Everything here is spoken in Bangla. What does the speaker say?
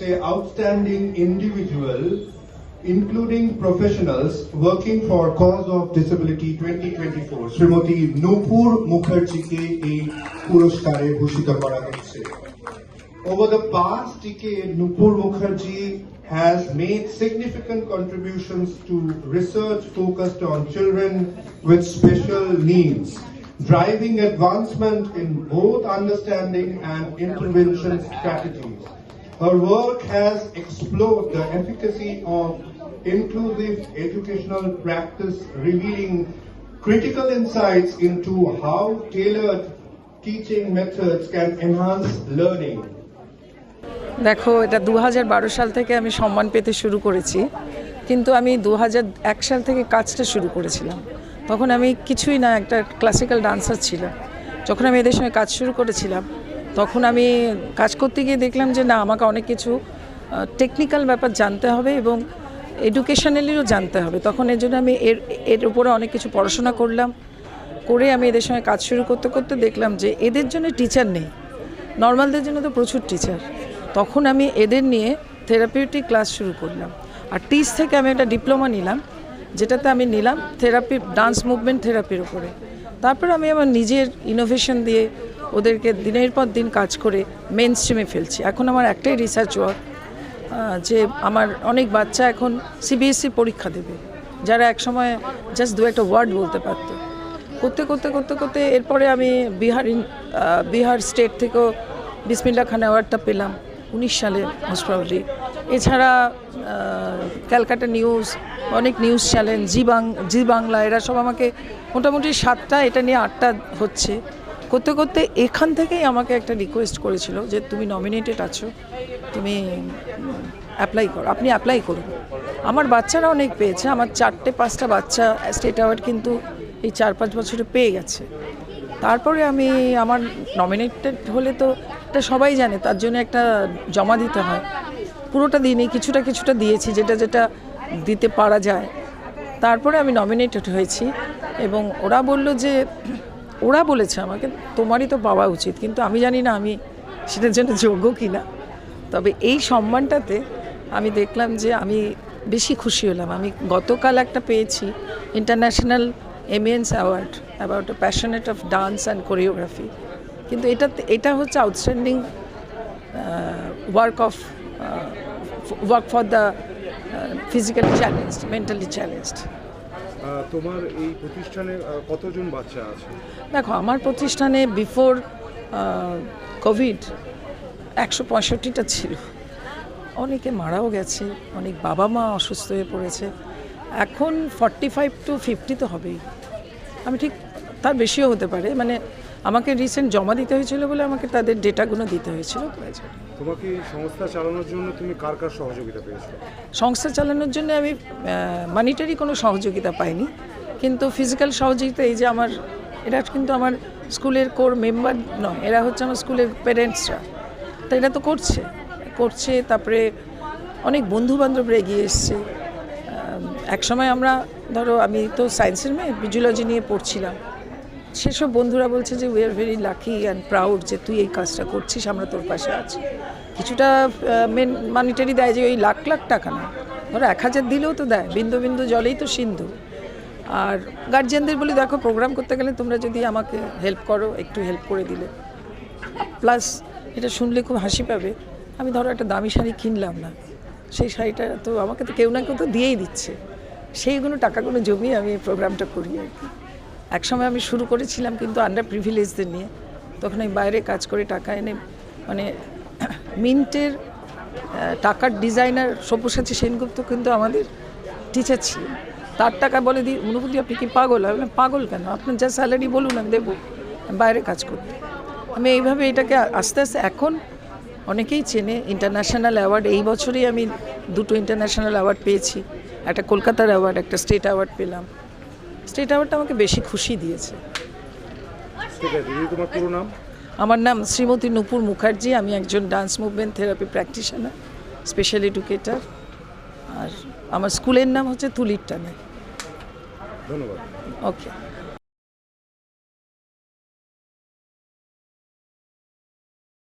a outstanding individual, including professionals working for cause of disability 2024. Shrimati নূপুর মুখার্জিকে এই পুরস্কারে ভূষিত করা হয়েছে Over the past decade, Nupur Mukherjee has made significant contributions to research focused on children with special needs, driving advancement in both understanding and intervention strategies. Her work has explored the efficacy of inclusive educational practice, revealing critical insights into how tailored teaching methods can enhance learning. দেখো এটা দু হাজার বারো সাল থেকে আমি সম্মান পেতে শুরু করেছি কিন্তু আমি দু সাল থেকে কাজটা শুরু করেছিলাম তখন আমি কিছুই না একটা ক্লাসিক্যাল ডান্সার ছিলাম যখন আমি এদের সঙ্গে কাজ শুরু করেছিলাম তখন আমি কাজ করতে গিয়ে দেখলাম যে না, আমাকে অনেক কিছু টেকনিক্যাল ব্যাপার জানতে হবে এবং এডুকেশনালিও জানতে হবে। তখন এর জন্য আমি এর এর উপরে অনেক কিছু পড়াশোনা করলাম। করে আমি এদের সঙ্গে কাজ শুরু করতে করতে দেখলাম যে এদের জন্য টিচার নেই। নর্মালদের জন্য তো প্রচুর টিচার তখন আমি এদের নিয়ে থেরাপিউটিক ক্লাস শুরু করলাম। আর টিস থেকে আমি একটা ডিপ্লোমা নিলাম, যেটাতে আমি নিলাম থেরাপি ডান্স মুভমেন্ট থেরাপির উপরে। তারপর আমি আমার নিজের ইনোভেশন দিয়ে ওদেরকে দিনের পর দিন কাজ করে মেন স্ট্রিমে ফেলছি। এখন আমার একটাই রিসার্চ ওয়ার্ক যে আমার অনেক বাচ্চা এখন সিবিএসসি E পরীক্ষা দেবে, যারা একসময় জাস্ট দু একটা ওয়ার্ড বলতে পারত। করতে করতে করতে করতে এরপরে আমি বিহার বিহার স্টেট থেকেও বিসমিল্লা খান অ্যাওয়ার্ডটা পেলাম, উনিশ সালে মোস্ট প্রবলি এছাড়া ক্যালকাটা নিউজ অনেক নিউজ চ্যানেল জি বাং, জি বাংলা, এরা সব আমাকে মোটামুটি সাতটা, এটা নিয়ে আটটা হচ্ছে। করতে করতে এখান থেকেই আমাকে একটা রিকোয়েস্ট করেছিল যে তুমি নমিনেটেড আছো, তুমি অ্যাপ্লাই করো। আপনি অ্যাপ্লাই করুন। আমার বাচ্চারা অনেক পেয়েছে, আমার চারটে পাঁচটা বাচ্চা স্টেট অ্যাওয়ার্ড কিন্তু এই চার পাঁচ বছরে পেয়ে গেছে। তারপরে আমি আমার নমিনেটেড হলে তো এটা সবাই জানে, তার জন্য একটা জমা দিতে হয়। পুরোটা দিনই কিছুটা কিছুটা দিয়েছি, যেটা যেটা দিতে পারা যায়। তারপরে আমি নমিনেটেড হয়েছি এবং ওরা বলল যে ওরা বলেছে আমাকে, তোমারই তো পাওয়া উচিত। কিন্তু আমি জানি না আমি সেটার জন্য যোগ্য কি না তবে এই সম্মানটাতে আমি দেখলাম যে আমি বেশি খুশি হলাম। আমি গতকাল একটা পেয়েছি international eminence award about a passionate of dance and choreography. কিন্তু এটা এটা হচ্ছে outstanding work of work for the physically challenged, mentally challenged. তোমার এই প্রতিষ্ঠানে কতজন বাচ্চা আছে? দেখো, আমার প্রতিষ্ঠানে বিফোর কোভিড, একশো পঁয়ষট্টিটা ছিল। অনেকে মারাও গেছে, অনেক বাবা মা অসুস্থ হয়ে পড়েছে। এখন ফর্টি ফাইভ টু ফিফটি তো হবেই। আমি ঠিক তার বেশিও হতে পারে। মানে আমাকে রিসেন্ট জমা দিতে হয়েছিল বলে আমাকে তাদের ডেটাগুলো দিতে হয়েছিল। প্রয়োজন তোমাকে সংস্থা চালানোর জন্য তুমি কার কার সহযোগিতা পেয়েছ? সংস্থা চালানোর জন্য আমি মানিটারি কোনো সহযোগিতা পাইনি। কিন্তু ফিজিক্যাল সহযোগিতা, এই যে আমার, এরা কিন্তু আমার স্কুলের কোর মেম্বার নয়, এরা হচ্ছে আমার স্কুলের প্যারেন্টসরা তো এটা তো করছে করছে, তারপরে অনেক বন্ধু বান্ধবরা এগিয়ে এসছে। এক সময় আমরা, ধরো, আমি তো সায়েন্সের মেয়ে ভিজুলজি নিয়ে পড়ছিলাম। সেসব বন্ধুরা বলছে যে we are very lucky and proud যে তুই এই কাজটা করছিস, আমরা তোর পাশে আছি। কিছুটা মেন মানিটারি দেয় যে ওই লাখ লাখ টাকা না। ধরো এক হাজার দিলেও তো দেয়, বিন্দু বিন্দু জলেই তো সিন্ধু। আর গার্জিয়ানদের বলি, দেখো প্রোগ্রাম করতে গেলে তোমরা যদি আমাকে হেল্প করো, একটু হেল্প করে দিলে। প্লাস এটা শুনলে খুব হাসি পাবে, আমি ধরো একটা দামি শাড়ি কিনলাম না, সেই শাড়িটা তো আমাকে তো কেউ না কেউ তো দিয়েই দিচ্ছে। সেইগুলো টাকাগুলো জমিয়ে আমি প্রোগ্রামটা করি আর কি। একসময় আমি শুরু করেছিলাম কিন্তু আন্ডার প্রিভিলেজদের নিয়ে। তখন আমি বাইরে কাজ করে টাকা এনে মানে মিন্টের টাকার ডিজাইনার সব্যসাচী সেনগুপ্ত কিন্তু আমাদের টিচার ছিল। তার টাকা বলে দিই অনুভূতি, আপনি কি পাগল? আমি পাগল কেন? আপনার যা স্যালারি বলুন, আমি দেবো। বাইরে কাজ করতে। আমি এইভাবে এটাকে আস্তে আস্তে, এখন অনেকেই চেনে ইন্টারন্যাশনাল অ্যাওয়ার্ড এই বছরই আমি দুটো ইন্টারন্যাশনাল অ্যাওয়ার্ড পেয়েছি। একটা কলকাতার অ্যাওয়ার্ড একটা স্টেট অ্যাওয়ার্ড পেলাম। স্টেট অ্যাওয়ার্ডটা আমাকে বেশি খুশি দিয়েছে। ঠিক আছে তোমার পুরো নাম? আমার নাম শ্রীমতী নূপুর মুখার্জি আমি একজন dance movement therapy practitioner special educator আর আমার স্কুলের নাম হচ্ছে তুলির টানে। ধন্যবাদ। ওকে